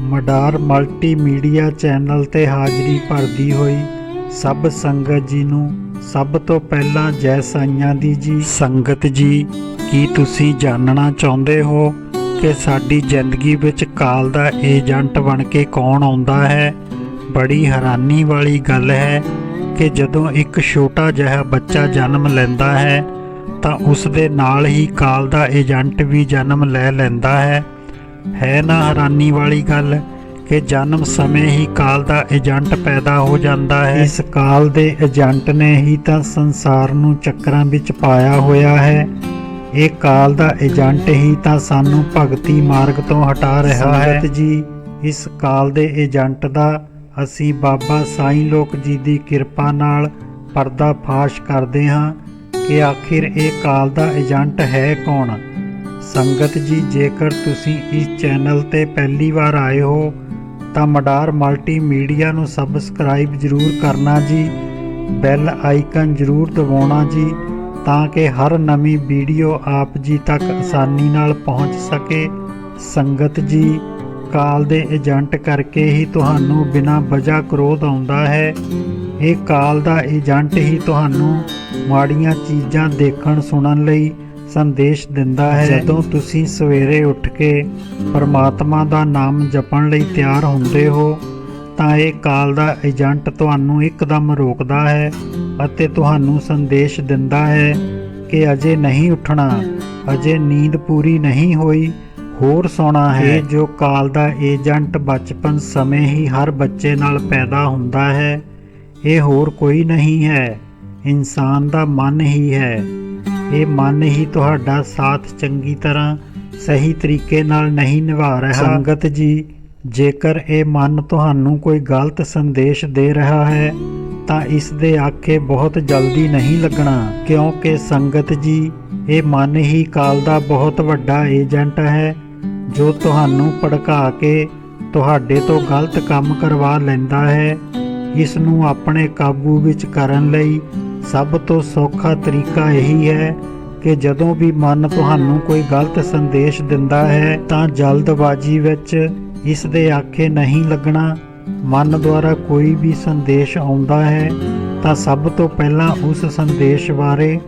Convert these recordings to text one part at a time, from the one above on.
ਮਡਾਰ multimedia channel ਤੇ ਹਾਜ਼ਰੀ ਭਰਦੀ ਹੋਈ ਸਭ ਸੰਗਤ ਜੀ ਨੂੰ ਸਭ ਤੋਂ ਪਹਿਲਾਂ ਜੈ ਸਾਈਆਂ ਦੀ ਜੀ। ਸੰਗਤ ਜੀ, ਕੀ ਤੁਸੀਂ ਜਾਣਨਾ ਚਾਹੁੰਦੇ ਹੋ ਕਿ ਸਾਡੀ ਜ਼ਿੰਦਗੀ ਵਿੱਚ ਕਾਲ ਦਾ ਏਜੰਟ ਬਣ ਕੇ ਕੌਣ ਆਉਂਦਾ ਹੈ? ਬੜੀ ਹੈਰਾਨੀ ਵਾਲੀ ਗੱਲ ਹੈ ਕਿ ਜਦੋਂ ਇੱਕ ਛੋਟਾ ਜਿਹਾ ਬੱਚਾ ਜਨਮ ਲੈਂਦਾ ਹੈ ਤਾਂ ਉਸ ਦੇ ਨਾਲ ਹੀ ਕਾਲ ਦਾ ਏਜੰਟ ਵੀ ਜਨਮ ਲੈ ਲੈਂਦਾ ਹੈ। ਹੈ ਨਾ ਹੈਰਾਨੀ ਵਾਲੀ ਗੱਲ ਕਿ ਜਨਮ ਸਮੇਂ ਹੀ ਕਾਲ ਦਾ ਏਜੰਟ ਪੈਦਾ ਹੋ ਜਾਂਦਾ ਹੈ। ਇਸ ਕਾਲ ਦੇ ਏਜੰਟ ਨੇ ਹੀ ਤਾਂ ਸੰਸਾਰ ਨੂੰ ਚੱਕਰਾਂ ਵਿੱਚ ਪਾਇਆ ਹੋਇਆ ਹੈ। ਇਹ ਕਾਲ ਦਾ ਏਜੰਟ ਹੀ ਤਾਂ ਸਾਨੂੰ ਭਗਤੀ ਮਾਰਗ ਤੋਂ ਹਟਾ ਰਿਹਾ ਹੈ। ਜੀ ਇਸ ਕਾਲ ਦੇ ਏਜੰਟ ਦਾ ਅਸੀਂ ਬਾਬਾ ਸਾਈਂ ਲੋਕ ਜੀ ਦੀ ਕਿਰਪਾ ਨਾਲ ਪਰਦਾ ਫਾਸ਼ ਕਰਦੇ ਹਾਂ ਕਿ ਆਖਿਰ ਇਹ ਕਾਲ ਦਾ ਏਜੰਟ ਹੈ ਕੌਣ? ਸੰਗਤ ਜੀ, ਜੇਕਰ ਤੁਸੀਂ ਇਸ ਚੈਨਲ ਤੇ ਪਹਿਲੀ ਵਾਰ ਆਏ ਹੋ, ਤਾਂ ਮਡਾਰ ਮਲਟੀਮੀਡੀਆ ਨੂੰ ਸਬਸਕ੍ਰਾਈਬ ਜ਼ਰੂਰ ਕਰਨਾ ਜੀ, ਬੈਲ ਆਈਕਨ ਜ਼ਰੂਰ ਦਬਾਉਣਾ ਜੀ, ਤਾਂ ਕਿ ਹਰ ਨਵੀਂ ਵੀਡੀਓ ਆਪ ਜੀ ਤੱਕ ਆਸਾਨੀ ਨਾਲ ਪਹੁੰਚ ਸਕੇ। ਸੰਗਤ ਜੀ, ਕਾਲ ਦੇ ਏਜੰਟ ਕਰਕੇ ਹੀ ਤੁਹਾਨੂੰ ਬਿਨਾਂ ਵਜ੍ਹਾ ਕ੍ਰੋਧ ਆਉਂਦਾ ਹੈ। ਇਹ ਕਾਲ ਦਾ ਏਜੰਟ ਹੀ ਤੁਹਾਨੂੰ ਮਾੜੀਆਂ ਚੀਜ਼ਾਂ ਦੇਖਣ ਸੁਣਨ ਲਈ ਸੰਦੇਸ਼ ਦਿੰਦਾ ਹੈ ਜਦੋਂ ਤੁਸੀਂ ਸਵੇਰੇ ਉੱਠ ਕੇ ਪਰਮਾਤਮਾ ਦਾ ਨਾਮ ਜਪਣ ਲਈ ਤਿਆਰ ਹੁੰਦੇ ਹੋ ਤਾਂ ਇਹ ਕਾਲ ਦਾ ਏਜੰਟ ਤੁਹਾਨੂੰ ਇੱਕਦਮ ਰੋਕਦਾ ਹੈ ਅਤੇ ਤੁਹਾਨੂੰ ਸੰਦੇਸ਼ ਦਿੰਦਾ ਹੈ ਕਿ ਅਜੇ ਨਹੀਂ ਉੱਠਣਾ ਅਜੇ ਨੀਂਦ ਪੂਰੀ ਨਹੀਂ ਹੋਈ ਹੋਰ ਸੌਣਾ ਹੈ। ਜੋ ਕਾਲ ਦਾ ਏਜੰਟ ਬਚਪਨ ਸਮੇਂ ਹੀ ਹਰ ਬੱਚੇ ਨਾਲ ਪੈਦਾ ਹੁੰਦਾ ਹੈ ਇਹ ਹੋਰ ਕੋਈ ਨਹੀਂ ਹੈ ਇਨਸਾਨ ਦਾ ਮਨ ਹੀ ਹੈ। ਇਹ ਮਨ ਹੀ ਤੁਹਾਡਾ ਸਾਥ ਚੰਗੀ ਤਰ੍ਹਾਂ ਸਹੀ ਤਰੀਕੇ ਨਾਲ ਨਹੀਂ ਨਿਭਾ ਰਿਹਾ। ਸੰਗਤ ਜੀ, ਜੇਕਰ ਇਹ ਮਨ ਤੁਹਾਨੂੰ ਕੋਈ ਗਲਤ ਸੰਦੇਸ਼ ਦੇ ਰਿਹਾ ਹੈ, ਤਾਂ ਇਸ ਦੇ ਆਖੇ ਬਹੁਤ ਜਲਦੀ ਨਹੀਂ ਲੱਗਣਾ, ਕਿਉਂਕਿ ਸੰਗਤ ਜੀ, ਇਹ ਮਨ ਹੀ ਕਾਲ ਦਾ ਬਹੁਤ ਵੱਡਾ ਏਜੰਟ ਹੈ, ਜੋ ਤੁਹਾਨੂੰ ਭੜਕਾ ਕੇ ਤੁਹਾਡੇ ਤੋਂ ਗਲਤ ਕੰਮ ਕਰਵਾ ਲੈਂਦਾ ਹੈ। ਇਸ ਨੂੰ ਆਪਣੇ ਕਾਬੂ ਵਿੱਚ ਕਰਨ ਲਈ ਸਭ ਤੋਂ ਸੌਖਾ ਤਰੀਕਾ ਇਹੀ ਹੈ ਕਿ ਜਦੋਂ ਵੀ ਮਨ ਤੁਹਾਨੂੰ ਕੋਈ ਗਲਤ ਸੰਦੇਸ਼ ਦਿੰਦਾ ਹੈ ਤਾਂ ਜਲਦਬਾਜ਼ੀ ਵਿੱਚ ਇਸ ਦੇ ਆਖੇ ਨਹੀਂ ਲੱਗਣਾ। ਮਨ ਦੁਆਰਾ ਕੋਈ ਵੀ ਸੰਦੇਸ਼ ਆਉਂਦਾ ਹੈ ਤਾਂ ਸਭ ਤੋਂ ਪਹਿਲਾਂ ਉਸ ਸੰਦੇਸ਼ ਬਾਰੇ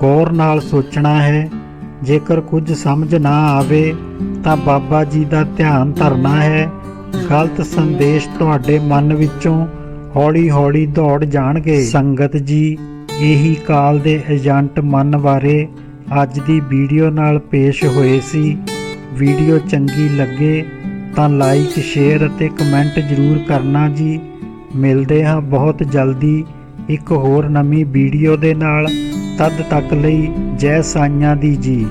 ਗੌਰ ਨਾਲ ਸੋਚਣਾ ਹੈ। ਜੇਕਰ ਕੁਝ ਸਮਝ ਨਾ ਆਵੇ ਤਾਂ ਬਾਬਾ ਜੀ ਦਾ ਧਿਆਨ ਧਰਨਾ ਹੈ। ਗਲਤ ਸੰਦੇਸ਼ ਤੁਹਾਡੇ ਮਨ ਵਿੱਚੋਂ ਹੌਲੀ-ਹੌਲੀ ਦੌੜ ਜਾਣਗੇ। ਸੰਗਤ ਜੀ ਇਹੀ ਕਾਲ ਦੇ ਏਜੰਟ ਮਨ ਬਾਰੇ ਅੱਜ ਦੀ ਵੀਡੀਓ ਨਾਲ ਪੇਸ਼ ਹੋਏ ਸੀ। ਵੀਡੀਓ ਚੰਗੀ ਲੱਗੇ ਤਾਂ ਲਾਈਕ ਸ਼ੇਅਰ ਅਤੇ ਕਮੈਂਟ ਜ਼ਰੂਰ ਕਰਨਾ ਜੀ। ਮਿਲਦੇ ਹਾਂ ਬਹੁਤ ਜਲਦੀ ਇੱਕ ਹੋਰ ਨਵੀਂ ਵੀਡੀਓ ਦੇ ਨਾਲ। ਤਦ ਤੱਕ ਲਈ ਜੈ ਸਾਈਆਂ ਦੀ ਜੀ।